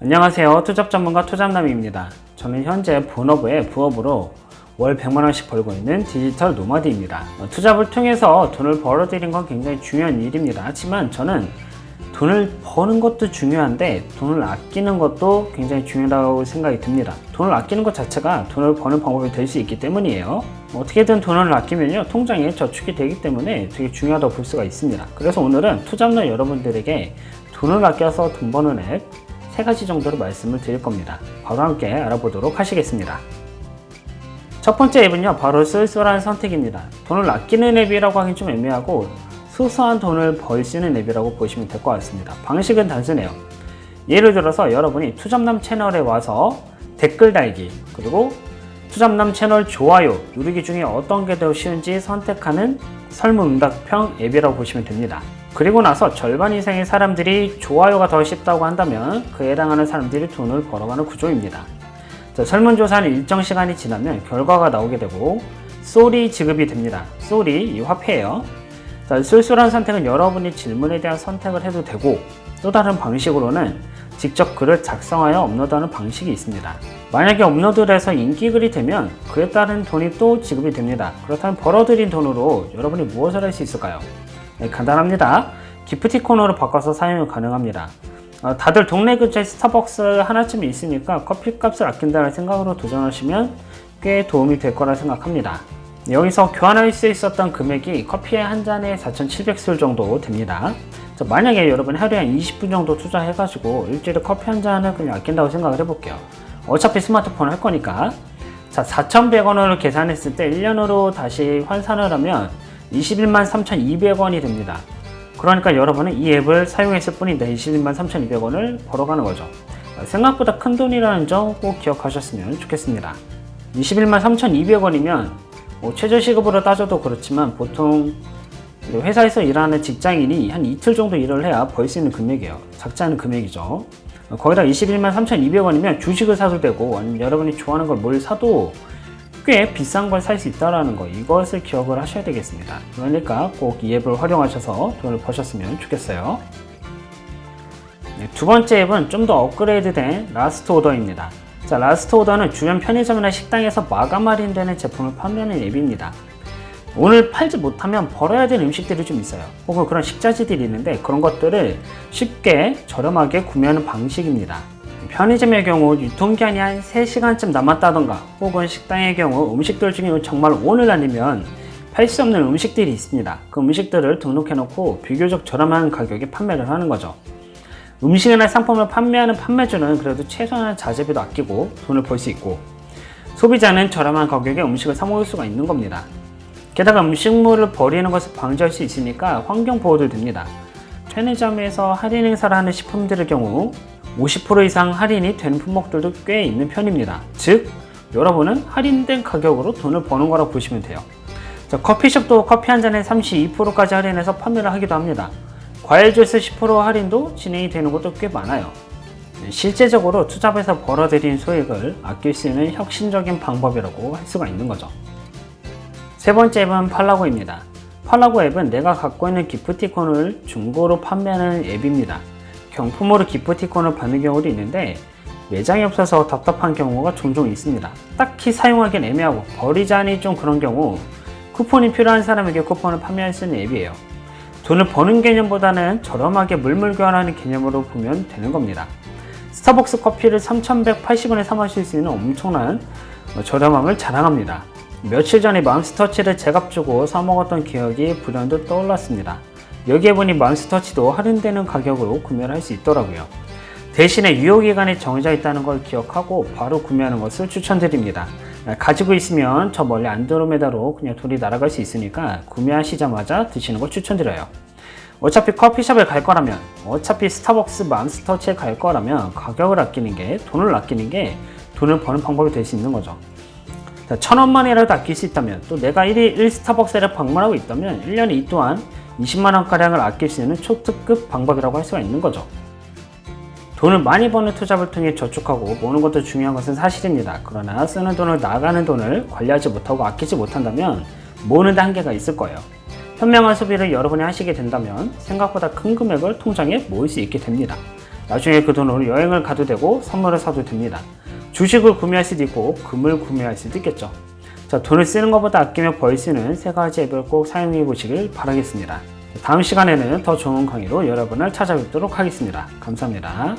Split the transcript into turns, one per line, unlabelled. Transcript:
안녕하세요. 투잡 전문가 투잡남입니다. 저는 현재 본업의 부업으로 월 100만원씩 벌고 있는 디지털 노마드입니다. 어, 투잡을 통해서 돈을 벌어들인 건 굉장히 중요한 일입니다. 하지만 저는 돈을 버는 것도 중요한데 돈을 아끼는 것도 굉장히 중요하다고 생각이 듭니다. 돈을 아끼는 것 자체가 돈을 버는 방법이 될 수 있기 때문이에요. 뭐 어떻게든 돈을 아끼면요 통장에 저축이 되기 때문에 되게 중요하다고 볼 수가 있습니다. 그래서 오늘은 투잡러 여러분들에게 돈을 아껴서 돈 버는 앱 세 가지 정도로 말씀을 드릴 겁니다. 바로 함께 알아보도록 하시겠습니다. 첫 번째 앱은요, 바로 쏠쏠한 선택입니다. 돈을 아끼는 앱이라고 하긴 좀 애매하고, 소소한 돈을 벌 수 있는 앱이라고 보시면 될 것 같습니다. 방식은 단순해요. 예를 들어서 여러분이 투잡남 채널에 와서 댓글 달기, 그리고 투잡남 채널 좋아요 누르기 중에 어떤 게 더 쉬운지 선택하는 설문응답형 앱이라고 보시면 됩니다. 그리고 나서 절반 이상의 사람들이 좋아요가 더 쉽다고 한다면 그에 해당하는 사람들이 돈을 벌어가는 구조입니다. 자, 설문조사는 일정 시간이 지나면 결과가 나오게 되고 쏘리 지급이 됩니다. 쏘리 이 화폐예요. 자, 쏠쏠한 선택은 여러분이 질문에 대한 선택을 해도 되고 또 다른 방식으로는 직접 글을 작성하여 업로드하는 방식이 있습니다. 만약에 업로드를 해서 인기 글이 되면 그에 따른 돈이 또 지급이 됩니다. 그렇다면 벌어들인 돈으로 여러분이 무엇을 할 수 있을까요? 네, 간단합니다. 기프티콘으로 바꿔서 사용이 가능합니다. 어, 다들 동네 근처에 스타벅스 하나쯤 있으니까 커피값을 아낀다는 생각으로 도전하시면 꽤 도움이 될 거라 생각합니다. 여기서 교환할 수 있었던 금액이 커피의 한 잔에 4,700술 정도 됩니다. 자, 만약에 여러분 하루에 한 20분 정도 투자해가지고 일주일에 커피 한 잔을 그냥 아낀다고 생각을 해볼게요. 어차피 스마트폰 할 거니까. 자, 4,100원으로 계산했을 때 1년으로 다시 환산을 하면 21만 3,200원이 됩니다. 그러니까 여러분은 이 앱을 사용했을 뿐인데 21만 3,200원을 벌어가는 거죠. 생각보다 큰 돈이라는 점 꼭 기억하셨으면 좋겠습니다. 21만 3,200원이면 뭐 최저시급으로 따져도 그렇지만 보통 회사에서 일하는 직장인이 한 이틀 정도 일을 해야 벌 수 있는 금액이에요. 작지 않은 금액이죠. 거기다 21만 3,200원이면 주식을 사도 되고 아니면 여러분이 좋아하는 걸 뭘 사도 꽤 비싼 걸 살 수 있다라는 거 이것을 기억을 하셔야 되겠습니다. 그러니까 꼭 이 앱을 활용하셔서 돈을 버셨으면 좋겠어요. 네, 두 번째 앱은 좀 더 업그레이드된 라스트 오더입니다. 자, 라스트 오더는 주변 편의점이나 식당에서 마감 할인되는 제품을 판매하는 앱입니다. 오늘 팔지 못하면 벌어야 될 음식들이 좀 있어요. 혹은 그런 식자재들이 있는데 그런 것들을 쉽게 저렴하게 구매하는 방식입니다. 편의점의 경우 유통기한이 한 3시간쯤 남았다던가 혹은 식당의 경우 음식들 중에 정말 오늘 아니면 팔 수 없는 음식들이 있습니다. 그 음식들을 등록해 놓고 비교적 저렴한 가격에 판매를 하는 거죠. 음식이나 상품을 판매하는 판매주는 그래도 최소한의 자재비도 아끼고 돈을 벌 수 있고 소비자는 저렴한 가격에 음식을 사 먹을 수가 있는 겁니다. 게다가 음식물을 버리는 것을 방지할 수 있으니까 환경 보호도 됩니다. 편의점에서 할인 행사를 하는 식품들의 경우 50% 이상 할인이 되는 품목들도 꽤 있는 편입니다. 즉, 여러분은 할인된 가격으로 돈을 버는 거라고 보시면 돼요. 자, 커피숍도 커피 한 잔에 32%까지 할인해서 판매를 하기도 합니다. 과일 주스 10% 할인도 진행이 되는 것도 꽤 많아요. 네, 실제적으로 투잡에서 벌어들인 소액을 아낄 수 있는 혁신적인 방법이라고 할 수가 있는 거죠. 세 번째 앱은 팔라고입니다. 팔라고 앱은 내가 갖고 있는 기프티콘을 중고로 판매하는 앱입니다. 경품으로 기프티콘을 받는 경우도 있는데 매장이 없어서 답답한 경우가 종종 있습니다. 딱히 사용하기는 애매하고 버리자니 좀 그런 경우 쿠폰이 필요한 사람에게 쿠폰을 판매할 수 있는 앱이에요. 돈을 버는 개념보다는 저렴하게 물물 교환하는 개념으로 보면 되는 겁니다. 스타벅스 커피를 3,180원에 사 마실 수 있는 엄청난 저렴함을 자랑합니다. 며칠 전에 맘스터치를 제값 주고 사 먹었던 기억이 불현듯 떠올랐습니다. 여기에 보니 맘스터치도 할인되는 가격으로 구매를 할 수 있더라고요. 대신에 유효기간이 정해져 있다는 걸 기억하고 바로 구매하는 것을 추천드립니다. 가지고 있으면 저 멀리 안드로메다로 그냥 돈이 날아갈 수 있으니까 구매하시자마자 드시는 걸 추천드려요. 어차피 커피숍에 갈 거라면, 어차피 스타벅스 맘스터치에 갈 거라면 가격을 아끼는 게, 돈을 아끼는 게 돈을 버는 방법이 될 수 있는 거죠. 자, 천 원만이라도 아낄 수 있다면, 또 내가 1일 1스타벅스를 방문하고 있다면 1년에 이 또한 20만원가량을 아낄 수 있는 초특급 방법이라고 할 수가 있는 거죠. 돈을 많이 버는 투잡을 통해 저축하고 모으는 것도 중요한 것은 사실입니다. 그러나 쓰는 돈을 나가는 돈을 관리하지 못하고 아끼지 못한다면 모으는 데 한계가 있을 거예요. 현명한 소비를 여러분이 하시게 된다면 생각보다 큰 금액을 통장에 모을 수 있게 됩니다. 나중에 그 돈으로 여행을 가도 되고 선물을 사도 됩니다. 주식을 구매할 수도 있고 금을 구매할 수도 있겠죠. 자, 돈을 쓰는 것보다 아끼며 벌 수 있는 세 가지 앱을 꼭 사용해 보시길 바라겠습니다. 다음 시간에는 더 좋은 강의로 여러분을 찾아뵙도록 하겠습니다. 감사합니다.